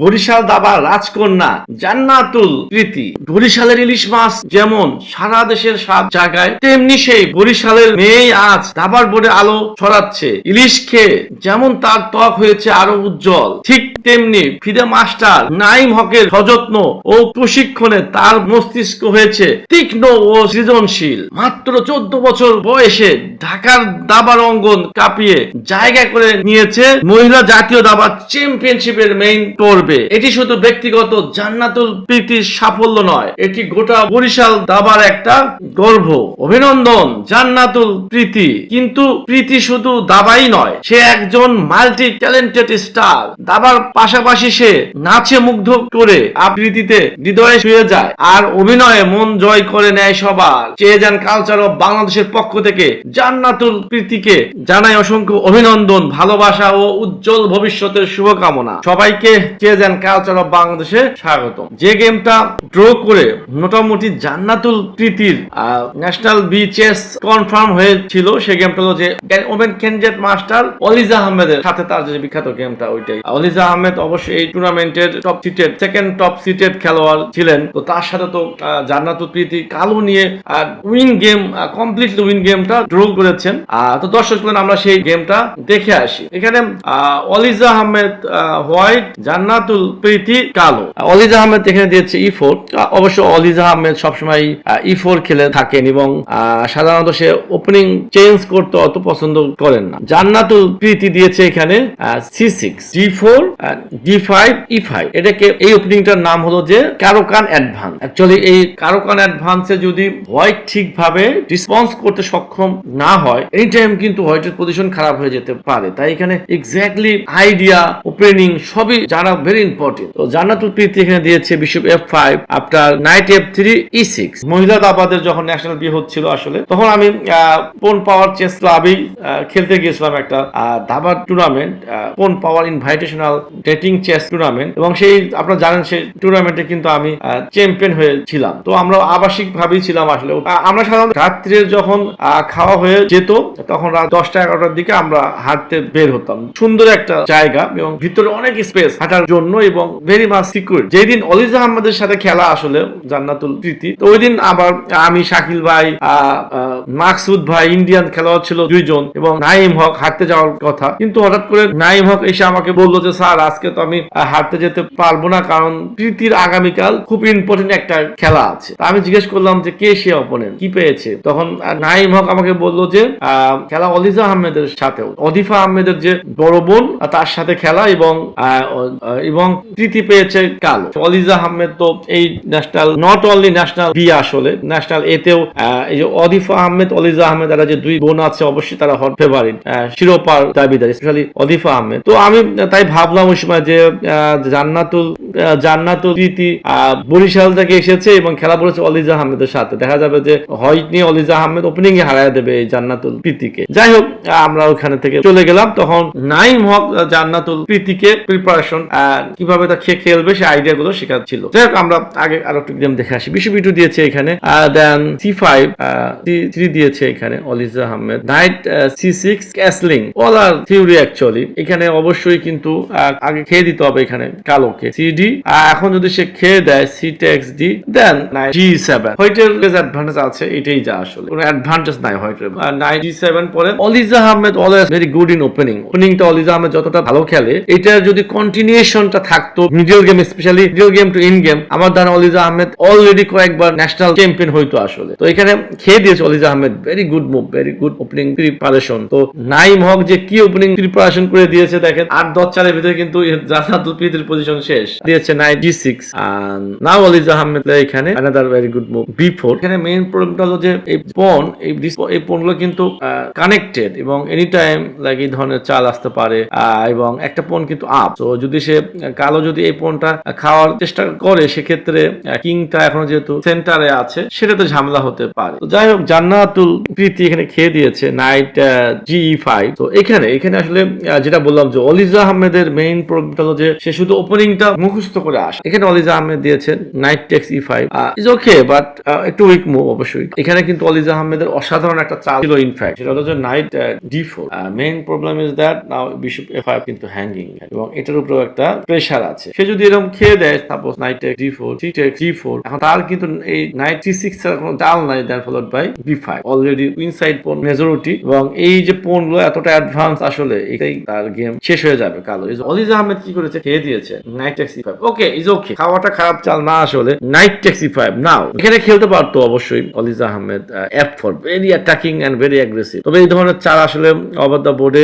বরিশাল দাবা রাজকন্যা জান্নাতুল প্রীতি। বরিশালের ইলিশ মাছ যেমন সারা দেশের সাত জায়গায় তেমনি সেই বরিশালের মেয়ে আজ দাবার বোর্ডে আলো ছড়াচ্ছে। ইলিশ খেয়ে যেমন তার ত্বক হয়েছে আরও উজ্জ্বল, ঠিক তেমনি ফিদে মাস্টার নাইম হকের সযত্ন ও প্রশিক্ষণে তার মস্তিষ্ক হয়েছে তীক্ষ্ণ ও সৃজনশীল। মাত্র চোদ্দ বছর বয়সে ঢাকার দাবার অঙ্গন কাঁপিয়ে জায়গা করে নিয়েছে মহিলা জাতীয় দাবার চ্যাম্পিয়নশিপের মেইন পর্বে। এটি শুধু ব্যক্তিগত জান্নাতুল প্রীতির সাফল্য নয়, এটি গোটা বরিশাল দাবার একটা গর্ব, অভিনন্দন, জান্নাতুল প্রীতি। কিন্তু প্রীতি শুধু দাবাই নয়, সে একজন মাল্টি ট্যালেন্টেড স্টার দাবার পাশাপাশি সে নাচে মুগ্ধ করে আবৃত্তিতে হৃদয়ে শুয়ে যায় আর অভিনয়ে মন জয় করে নেয় সবার। চেয়ে যান কালচার অফ বাংলাদেশের পক্ষ থেকে জান্নাতুল প্রীতিকে জানাই অসংখ্য অভিনন্দন, ভালোবাসা ও উজ্জ্বল ভবিষ্যতের শুভকামনা। সবাইকে চেয়ে যান কালচার অফ বাংলাদেশে যে গেমটা ড্র করে মোটামুটি জান্নাতুল প্রীতির ন্যাশনাল বি চেস কনফার্ম হয়েছিল, সে গেমটা হলো যে ওমেন মাস্টার অলিজা আহমেদের সাথে তার যে বিখ্যাত গেমটা ওইটাই। অলিজা আহমেদ অবশ্যই এই টুর্নামেন্টের top seeded second top seeded খেলোয়াড় ছিলেন। তো তার সাথে তো জান্নাতুল প্রীতি কালো নিয়ে উইন গেম কমপ্লিটলি উইন গেমটা ড্র করেছেন। তো দর্শক আমরা সেই গেমটা দেখে আসি। এখানে অলিজা আহমেদ হোয়াইট জান্নাতুল প্রীতি কালো। অলিজা আহমেদ এখানে দিয়েছে ই ফোর অবশ্য অলিজা আহমেদ সবসময় ই ফোর খেলে থাকেন এবং সাধারণত সে ওপেনিং চেঞ্জ করতে অত পছন্দ করেন না। জান্নাতুল প্রীতি দিয়েছে এখানে C six G four D five E five এটাকে এই ওপেনিংটার নাম হলো যে কারোকান অ্যাডভান্স অ্যাকচুয়ালি এই কারোকান অ্যাডভান্সে যদি হোয়াইট ঠিকভাবে রেসপন্স করতে সক্ষম না হয় এই টাইম কিন্তু হোয়াইটের পজিশন খারাপ হয়ে যেতে পারে। তাই এখানে এক্স্যাক্টলি আইডিয়া ওপেনিং সবই যারা ভেরি ইম্পর্টেন্ট তো জান্নাতুল প্রীতি এখানে দিয়েছে bishop F five after knight F three E six মহিলা দাবাদের যখন ন্যাশনাল বিয়ে হচ্ছিল আসলে, তখন আমি পাওয়ার চেস ক্লাবেই খেলতে গিয়েছিলাম একটা দাবার tournament pawn power invitational dating chess tournament এবং সেই, আপনারা জানেন সেই টুর্নামেন্টে কিন্তু আমি চ্যাম্পিয়ন হয়েছিলাম। তো আমরা আবাসিক ভাবেই ছিলাম আসলে। আমরা সাধারণত রাত্রের যখন খাওয়া হয়ে যেত, তখন রাত দশটা এগারোটার দিকে আমরা হাঁটতে বের হতাম। সুন্দর একটা জায়গা এবং ভিতরে অনেক স্পেস হাঁটার জন্য এবং ভেরি মাস সিকিউর যেদিন অলিজা আহমদের সাথে খেলা আসলে জান্নাতুল প্রীতি তো ওই দিন আবার আমি শাকিল ভাই মাকসুদ ভাই ইন্ডিয়ান খেলোয়াড় ছিল দুইজন এবং নাইম হক হাঁটতে যাওয়ার কথা। কিন্তু হঠাৎ করে নাইম হক এসে আমাকে বলল যে স্যার আজকে তো আমি হাঁটতে যেতে পারব না কারণ প্রীতির আগামীকাল খুব ইম্পর্টেন্ট একটা খেলা আছে। আমি জিজ্ঞেস করলাম যে কে সে অপোনেন্ট কি পেয়েছে? তখন নাইম হক আমাকে বলল যে খেলা অলিজা আহমেদের সাথেও। অদিফা আহমেদের যে বড় বোন তার সাথে খেলা এবং আহ, এবং প্রীতি পেয়েছে কালো। অলিজা আহমেদ তো এই national not only national B আসলে ন্যাশনাল এতেও এই যে অদিফা আহমেদ, অলিজা আহমেদ এরা যে দুই বোন আছে, অবশ্যই তারা হট ফেভারিট শিরোপার দাবিদার স্পেশালি অদিফা আহমেদ। তো আমি তাই ভাবলাম ওই সময় যে জান্নাতুল জান্নাতুল প্রীতি বরিশাল থেকে এসেছে এবং খেলা পড়েছে অলিজা আহমেদের সাথে। দেখা যাবে যে হোয়াইট নিয়ে অলিজা আহমেদ ওপেনিং এ হারায় দেবে এই জান্নাতুল প্রীতিকে। যাই হোক, আমরা ওখানে থেকে চলে গেলাম। তখন নাইম হক জান্নাতুল প্রীতিকে প্রিপারেশন কীভাবে তা খেয়ে খেলবে সেই আইডিয়া গুলো শেখাচ্ছিল যাই হোক, আমরা আগে আরও একটু গেম দেখে আসি। বিশ্ব বিটু দিয়েছে এখানে দেন সি ফাইভ থ্রি দিয়েছে এখানে Aliza Ahmed. Knight C six castling all আর থিওরি অ্যাকচুয়ালি এখানে অবশ্যই কিন্তু আগে খেয়ে দিতে হবে এখানে কালোকে। এখন যদি সে খেয়ে দেয় C takes D then G seven হোয়াইটের অ্যাডভান্টেজ আছে, এটাই যা আসলে। কোনো অ্যাডভান্টেজ নাই হোয়াইটের নাইন জি সেভেন পরে Aliza Ahmed always very good in opening ওপেনিংটা অলিজা Ahmed যতটা ভালো খেলে এটা যদি কন্টিনিউশনটা থাকতো middle game especially middle game to end game আমার দ্বারা অলিজা আহমেদ অলরেডি কয়েকবার ন্যাশনাল চ্যাম্পিয়ন হইতো আসলে। তো এখানে খেয়ে দিয়েছে Aliza Ahmed. Very good move very good opening preparation তো নাইম হক যে কি ওপেনিং প্রিপারেশন করে দিয়েছে দেখেন, আট দশ চারের ভিতরে কিন্তু প্রীতির পজিশন শেষ। দিয়েছে nine G six now Aliza Ahmed এখানে another very good move B four এখানে মেইন প্রবলেমটা হলো যে এই পন এই এই পনগুলো কিন্তু কানেক্টেড এবং এনি টাইম লাইক এই ধরনের চাল আসতে পারে এবং একটা পন কিন্তু আপ তো যদি সে কালো যদি এই পনটা খাওয়ার চেষ্টা করে, সেক্ষেত্রে কিংটা এখনও যেহেতু সেন্টারে আছে সেটা তো ঝামেলা হতে পারে। যাই হোক, জান্নাতুল প্রীতি এখানে খেয়ে দিয়েছে নাইট জি ফাইভ তো এখানে এখানে আসলে যেটা বললাম যে অলিজা আহমেদের মেইন প্রবলেমটা হলো যে সে শুধু ওপেনিংটা মুখস্থ করে আসে। এখানে অলিজা আহমেদ দিয়েছেন knight takes E five is okay but একটু উইক মুভ অবশ্যই। এখানে কিন্তু অলিজা আহমেদের অসাধারণ একটা চাল ছিল ইনফ্যাক্ট সেটা হলো যে knight D four main problem is that now bishop A five কিন্তু হ্যাঙ্গিং এবং এটার উপরেও একটা প্রেশার আছে। সে যদি এরকম খেয়ে দেয় suppose knight D four T take D four এখন তার কিন্তু এই নাইট টি সিক্স ছাড়া কোনো চাল নাই then followed by B five already inside pawn majority এবং এই যে পোনগুলো এতটা অ্যাডভান্স আসলে, এটাই তার গেম শেষ হয়ে যাবে কালো। অলিজ আহমেদ কি করেছে? খেয়ে দিয়েছে knight takes E five okay is okay খাওয়াটা খারাপ চাল না আসলে নাইট ট্যাক্সি ফাইভ নাও এখানে খেলতে পারতো অবশ্যই Aliza Ahmed F four very attacking and very aggressive তবে এই ধরনের চাল আসলে ওভার দ্য বোর্ডে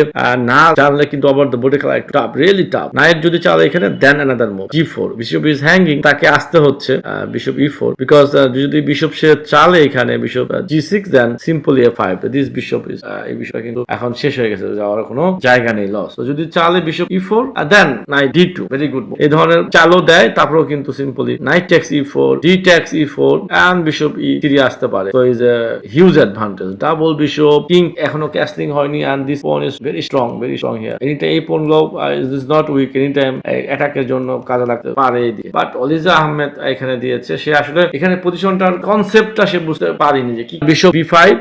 না জানলে কিন্তু ওভার দ্য বোর্ডে খেলা একটু টাফ রিয়েলি টাফ নাইট যদি চালে এখানে then another move G four bishop is hanging তাকে আসতে হচ্ছে বিশপ ই ফোর বিকজ যদি বিশপ সে চালে এখানে bishop G six then simply A five this bishop is এই বিষয়টা কিন্তু এখন শেষ হয়ে গেছে, যাওয়ার কোনো জায়গা নেই লস তো যদি চালে bishop E four then knight D two very good এই ধরনের চালও দেয়, তারপরেও কিন্তু simply knight takes E four D takes E four and bishop E three আসতে পারে। তো is a huge advantage double bishop king এখনও ক্যাস্টিং হয়নি and this pawn is very strong very strong here anytime এই পনগুলো is not weak any time অ্যাটাকের জন্য কাজে লাগতে পারে বাট অলিজা আহমেদ এখানে দিয়েছে, সে আসলে এখানে পজিশনটার কনসেপ্টটা সে বুঝতে পারেনি যে কি বিশপ বি ফাইভ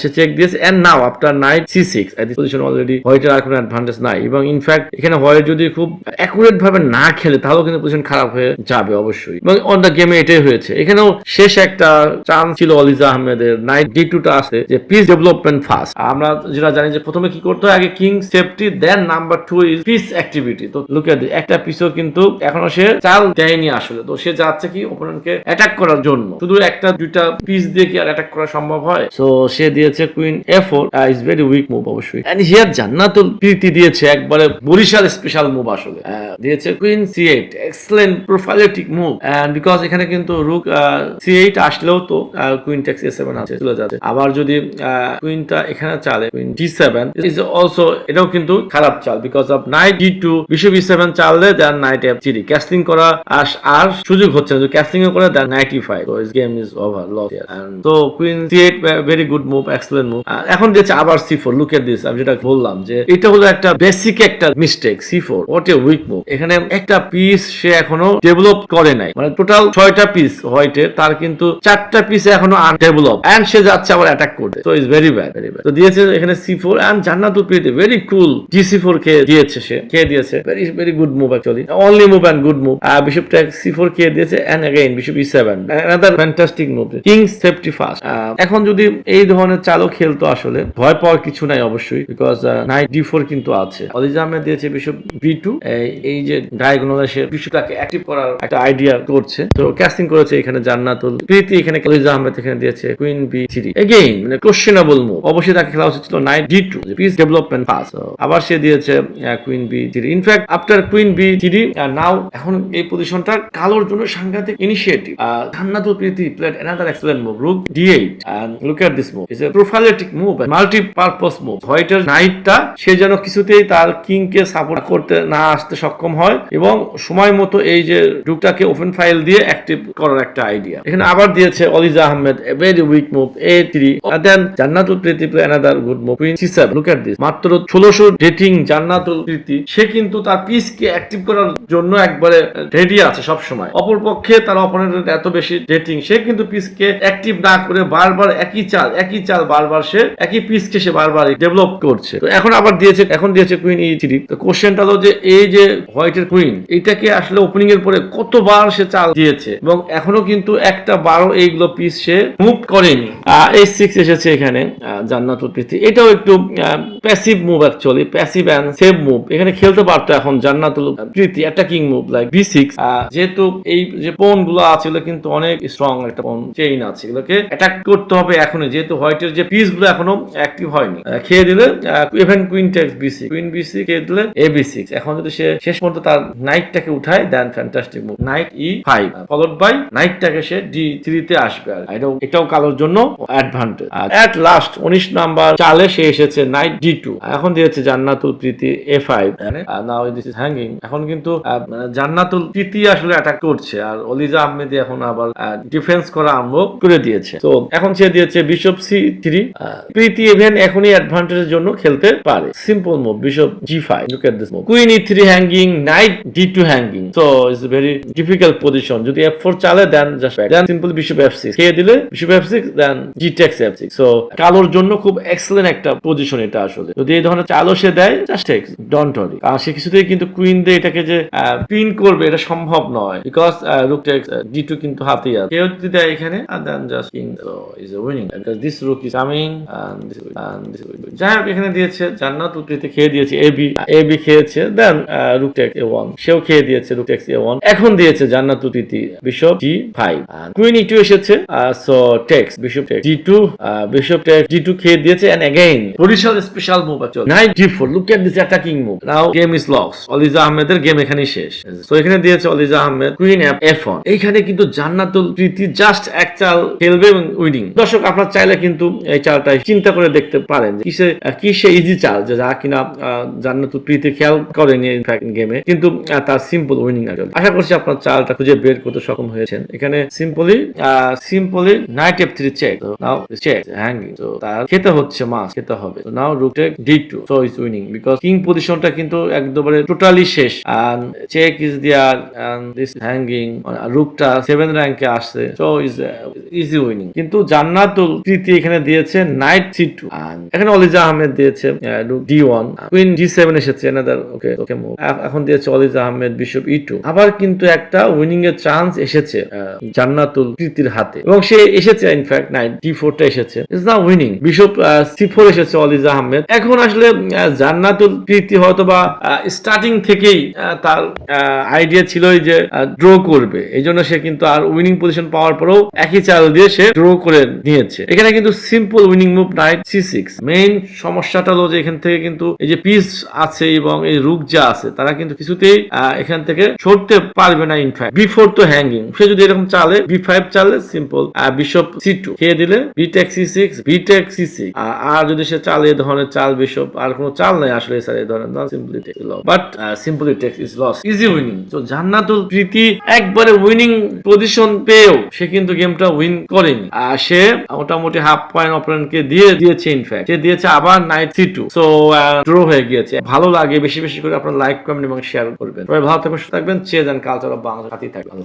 সে চেক দিয়েছে and now after knight C six position already হোয়াইটের আর কোনো অ্যাডভান্টেজ নাই। এবং ইনফ্যাক্ট এখানে হোয়াইট যদি খুব অ্যাকুরেট ভাবে না খেলে, তাহলেও কিন্তু পজিশন খারাপ হয়ে যাবে অবশ্যই। এবং অন দ্য গেমে এটাই হয়েছে। এখানেও শেষ একটা চান্স ছিল অলিজা আহমেদের। নাইট ডি টুটা আছে যে পিস ডেভেলপমেন্ট ফার্স্ট আমরা যেটা জানি যে প্রথমে কি করতে হয়? আগে king safety then number two is piece activity তো লুক এট একটা পিসও কিন্তু এখনও সে চাল দেয়নি আসলে। তো সে যাচ্ছে কি ওপোনেন্টকে অ্যাটাক করার জন্য। শুধু একটা, দুইটা পিস দিয়ে কি আর অ্যাটাক করা সম্ভব হয়? সো সে দিয়েছে queen A four is very weak move অবশ্যই। হিয়ার জান্নাতুল প্রীতি দিয়েছে একবারে বরিশাল স্পেশাল মুভ আসলে। দিয়েছে queen C eight excellent prophylactic move because এখানে কিন্তু রুক সি এইট আসলেও তো কুইন টেক্স এ সেভেন আছে, চলে যাচ্ছে। আবার যদি কুইনটা এখানে চালে queen D seven is also এটাও কিন্তু খারাপ চাল। Because of knight D two bishop B seven then knight F three castling করা আর আর সুযোগ হচ্ছে না। ক্যাস্টিং করে then ninety five is game is over loss তো queen C eight very good move excellent move এখন দিয়েছে আবার C four look at this আমি যেটা বললাম যে এটা হলো একটা বেসিক একটা mistake C four what a weak move এখানে একটা পিস সে এখনও ডেভেলপ করে নাই। মানে টোটাল ছয়টা পিস হোয়াইটের তার কিন্তু চারটা পিস এখনও আনডেভেলপ এন্ড সে যাচ্ছে আবার অ্যাটাক করতে। তো is very bad very bad তো দিয়েছে এখানে c four and Jannatul Priti very cool g c four খেয়ে দিয়েছে সে, খেয়ে দিয়েছে। Very very good move actually only move and good move bishop take c four খেয়ে দিয়েছে and again bishop e seven another fantastic move king safety first এখন যদি এই ধরনের চালও খেলতো আসলে, ভয় পাওয়ার কিছু নাই অবশ্যই বিকজ নাইট ডি ফোর কিন্তু আছে। অলিজা দিয়েছে বিশপ বি টু এই যে ডায়াগোনাল সে বিশপটাকে অ্যাক্টিভ করার একটা আইডিয়া করছে। তো ক্যাস্টিং করেছে এখানে জান্নাতুল। প্রীতি এখানে অলিজা আহমেদ এখানে দিয়েছে কুইন বি থ্রি এগেইন মানে কোশ্চেনেবল মুভ অবশ্যই তাকে খেলা উচিত ছিল knight d two piece development pass আবার সে দিয়েছে queen b three in fact after queen b three now এখন এই পজিশনটা কালোর জন্য সাংঘাতিক initiative Jannatul Priti played another excellent move rook d eight look at this move is a prophylactic move multi purpose move হোয়াইটের নাইটটা সে যেন কিছুতেই তার কিং কে সাপোর্ট করতে না আসতে সক্ষম হয় এবং সময় মতো এই যে রুকটাকে ওপেন ফাইল দিয়ে অ্যাক্টিভ করার একটা আইডিয়া এখানে আবার দিয়েছে Aliza Ahmed a very weak move a three then Jannatul Priti play another good move queen c seven look at this মাত্র ষোলোশো ডেটিং জান্নাতুল প্রীতি সে কিন্তু তার পিসকে অ্যাক্টিভ করার জন্য একবারে রেডি আছে সব সময় অপরপক্ষে তার অপোনেন্টের এত বেশি ডেটিং সে কিন্তু পিসকে অ্যাক্টিভ না করে বারবার একই চাল একই চাল বারবার সে একই পিসকে সে বারবার ডেভেলপ করছে। তো এখন আবার দিয়েছে এখন দিয়েছে কুইন ই থ্রি তো কোশ্চেনটা হলো যে এই যে হোয়াইটের কুইন এটাকে আসলে ওপেনিং এর পরে কতবার সে চাল দিয়েছে? এবং এখনও কিন্তু একটা বারো এইগুলো পিস সে মুভ করেনি। এই সিক্স এসেছে এখানে আহ, জান্নাতুল এটাও একটু passive move actually passive and save move এখানে খেলতে পারতো এখন Jannatul Priti attacking move like b six যেহেতু এই যে পোনগুলো আছে, এগুলো কিন্তু অনেক স্ট্রং একটা পোন চেইন আছে। এগুলোকে অ্যাটাক করতে হবে এখনই, যেহেতু হোয়াইটের যে পিসগুলো এখনও অ্যাক্টিভ হয়নি। খেয়ে দিলে even queen takes b six queen b six খেয়ে দিলে এ বি সিক্স এখন যদি সে শেষ পর্যন্ত তার নাইটটাকে উঠায় then fantastic move knight e five followed by নাইটটাকে সে ডি থ্রিতে আসবে আর এটাও কালোর জন্য অ্যাডভান্টেজ অ্যাট লাস্ট উনিশ নাম্বার চালে সে এসেছে নাইট ডি টু এখন দিয়েছে Jannatul Priti a five now this is hanging এখন কিন্তু মানে জান্নাতুল প্রীতি আসলে অ্যাটাক করছে। আর অলিজা আহমেদি এখন আবার ডিফেন্স করা আরম্ভ করে দিয়েছে। তো এখন সে দিয়েছে bishop c three Priti even এখনই অ্যাডভান্টেজের জন্য খেলতে পারে। Simple move bishop g five look at this move queen e three hanging knight d two hanging so it's very difficult position যদি এফ ফোর চালে then just then simple bishop f six খেয়ে দিলে bishop f six then g takes f six so কালোর জন্য খুব excellent একটা position এটা আসলে। যদি এই ধরনের চালও সে দেয় জাস্ট টেক্স ডন্ট ওয়ারি আর সে কিছুতেই কিন্তু কুইন দিয়ে এটাকে থেকে যে পিন করবে এটা সম্ভব নয়। Because rook takes d two কিন্তু হাতেই আছে। কেউ যদি দেয় এখানে a winning because this rook is coming and this and this যাই হোক এখানে দিয়েছে জান্নাত খেয়ে দিয়েছে এ বি এ বি খেয়েছে দেন রুক টেক্স এ ওয়ান সেও খেয়ে দিয়েছে রুক টেক্স এ ওয়ান এখন দিয়েছে Jannat উত্তরিতি bishop g five queen e two এসেছে so takes bishop takes g two bishop takes g two খেয়ে দিয়েছে again Barishal special move knight g four look at this attacking move now game is lost Aliza আহমেদের game এখানেই শেষ। So এখানে দিয়েছে Aliza Ahmed queen f f এইখানে কিন্তু জান্নাতুল প্রীতি just এক চাল খেলবে এবং উইনিং দর্শক আপনার চাইলে কিন্তু এই চালটা চিন্তা করে দেখতে পারেন যে কিসে আহ, কি সে ইজি চাল যে যা কিনা জান্নাতুল প্রীতি খেয়াল করেনি গেমে কিন্তু তার সিম্পল উইনিং আসলে আশা করছি আপনার চালটা খুঁজে বের করতে সক্ষম হয়েছেন। এখানে simply simply knight f three check now check hanging তো তার খেতে হচ্ছে মাছ খেতে হবে। Now rook take d two so is winning because king পজিশনটা কিন্তু একদমে টোটালি শেষ। And check is there and this hanging রুকটা seven র্যাঙ্কে আসছে সো ইজ ইজি উইনিং কিন্তু জান্নাতুল তৃতীয় এখানে দিয়েছে নাইট সি টু এখানে অলিজা আহমেদ দিয়েছে d one queen g seven এসেছে এনাদার ওকে ওকে এখন দিয়েছে Aliza Ahmed bishop e two আবার কিন্তু একটা উইনিং এর চান্স এসেছে জান্নাতুল তৃতীর হাতে এবং সে এসেছে ইনফ্যাক্ট নাইট ডি ফোরটা এসেছে ইজ না উইনিং বিশপ সি ফোর এসেছে অলিজা আহমেদ এখন আসলে জান্নাতুল প্রীতি হয়তো বা স্টার্টিং থেকেই আহ, তার আইডিয়া ছিল যে ড্র করবে। এই জন্য সে কিন্তু আর উইনিং পজিশন পাওয়ার পরেও একই চাল দিয়ে সে ড্র করে নিয়েছে। এখানে কিন্তু simple winning move knight c six main সমস্যাটা হলো যে এখান থেকে কিন্তু এই যে পিস আছে এবং এই রুক যা আছে, তারা কিন্তু কিছুতেই এখান থেকে সরতে পারবে না ইনফ্যাক্ট বিফোর তো হ্যাঙ্গিং সে যদি এরকম চালে বি ফাইভ চালে সিম্পল বিশপ সি টু খেয়ে দিলে? B takes c six b takes c six আর যদি সে চালে এ ধরনের চাল বিশপ আর কোনো চাল নাই আসলে স্যার এই ধরনের simply take but simply takes is loss easy winning তো জান্নাতুল প্রীতি একবারে উইনিং পজিশন পেয়েও সে কিন্তু গেমটা উইন করেনি। আর সে মোটামুটি হাফ পয়েন্ট অপারেন্টকে দিয়ে দিয়েছে ইনফ্যাক্ট সে দিয়েছে আবার knight c two so draw হয়ে গিয়েছে। ভালো লাগে। বেশি বেশি করে আপনার লাইক কমেন্ট এবং শেয়ার করবেন। ভালো থাকবেন, সুস্থ থাকবেন। চেয়ে যান কালচার অফ বাংলা হাতেই থাকবেন।